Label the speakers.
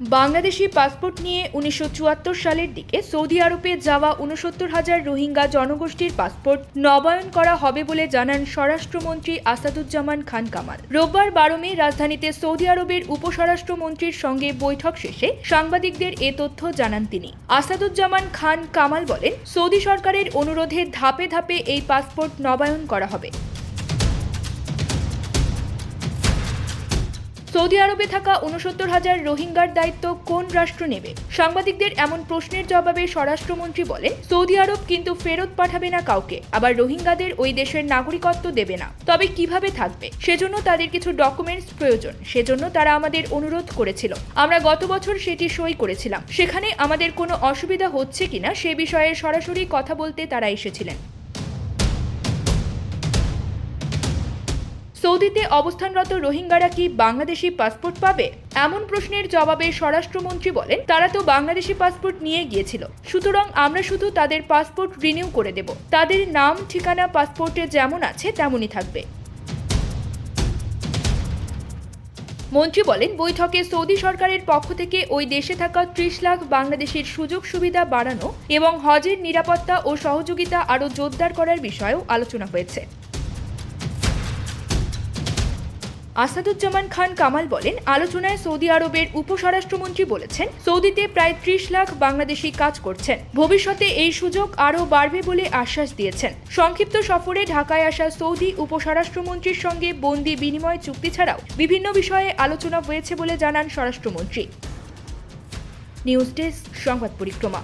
Speaker 1: Bangladeshi passport নিয়ে উনিশশো চুয়াত্তর সালের দিকে সৌদি আরবে যাওয়া উনসত্তর হাজার রোহিঙ্গা জনগোষ্ঠীর পাসপোর্ট নবায়ন করা হবে বলে জানান স্বরাষ্ট্রমন্ত্রী আসাদুজ্জামান খান কামাল। রোববার বারো মে রাজধানীতে সৌদি আরবের উপস্বরাষ্ট্রমন্ত্রীর সঙ্গে বৈঠক শেষে সাংবাদিকদের এ তথ্য জানান তিনি। আসাদুজ্জামান খান কামাল বলেন, সৌদি সরকারের অনুরোধে ধাপে ধাপে এই পাসপোর্ট নবায়ন করা হবে। সৌদি আরবে থাকা উনসত্তর হাজার রোহিঙ্গার দায়িত্ব কোন রাষ্ট্র নেবে? সাংবাদিকদের এমন প্রশ্নের জবাবে স্বরাষ্ট্রমন্ত্রী বলেন, সৌদি আরব কিন্তু ফেরত পাঠাবে না কাউকে, আবার রোহিঙ্গাদের ওই দেশের নাগরিকত্ব দেবে না। তবে কীভাবে থাকবে? সেজন্য তাদের কিছু ডকুমেন্টস প্রয়োজন, সেজন্য তারা আমাদের অনুরোধ করেছিল। আমরা গত বছর সেটি সই করেছিলাম। সেখানে আমাদের কোনো অসুবিধা হচ্ছে কিনা সে বিষয়ে সরাসরি কথা বলতে তারা এসেছিলেন। সৌদিতে অবস্থানরত রোহিঙ্গারা কি বাংলাদেশি পাসপোর্ট পাবে? এমন প্রশ্নের জবাবে স্বরাষ্ট্রমন্ত্রী বলেন, তারা তো বাংলাদেশি পাসপোর্ট নিয়ে গিয়েছিল। সুতরাং আমরা শুধু তাদের পাসপোর্ট রিনিউ করে দেব। তাদের নাম, ঠিকানা, পাসপোর্টে যেমন আছে, তেমনই থাকবে। মন্ত্রী বলেন, বৈঠকে সৌদি সরকারের পক্ষ থেকে ওই দেশে থাকা ত্রিশ লাখ বাংলাদেশের সুযোগ সুবিধা বাড়ানো এবং হজের নিরাপত্তা ও সহযোগিতা আরও জোরদার করার বিষয়েও আলোচনা হয়েছে। আসাদুজ্জামান খান কামাল বলেন, আলোচনায় সৌদি আরবের উপস্বরাষ্ট্রমন্ত্রী বলেছেন, সৌদিতে প্রায় ত্রিশ লাখ বাংলাদেশি কাজ করছেন। ভবিষ্যতে এই সুযোগ আরও বাড়বে বলে আশ্বাস দিয়েছেন। সংক্ষিপ্ত সফরে ঢাকায় আসা সৌদি উপস্বরাষ্ট্রমন্ত্রীর সঙ্গে বন্দি বিনিময় চুক্তি ছাড়াও বিভিন্ন বিষয়ে আলোচনা হয়েছে বলে জানান স্বরাষ্ট্রমন্ত্রী। নিউজ ডেস্ক, সংবাদ পরিক্রমা।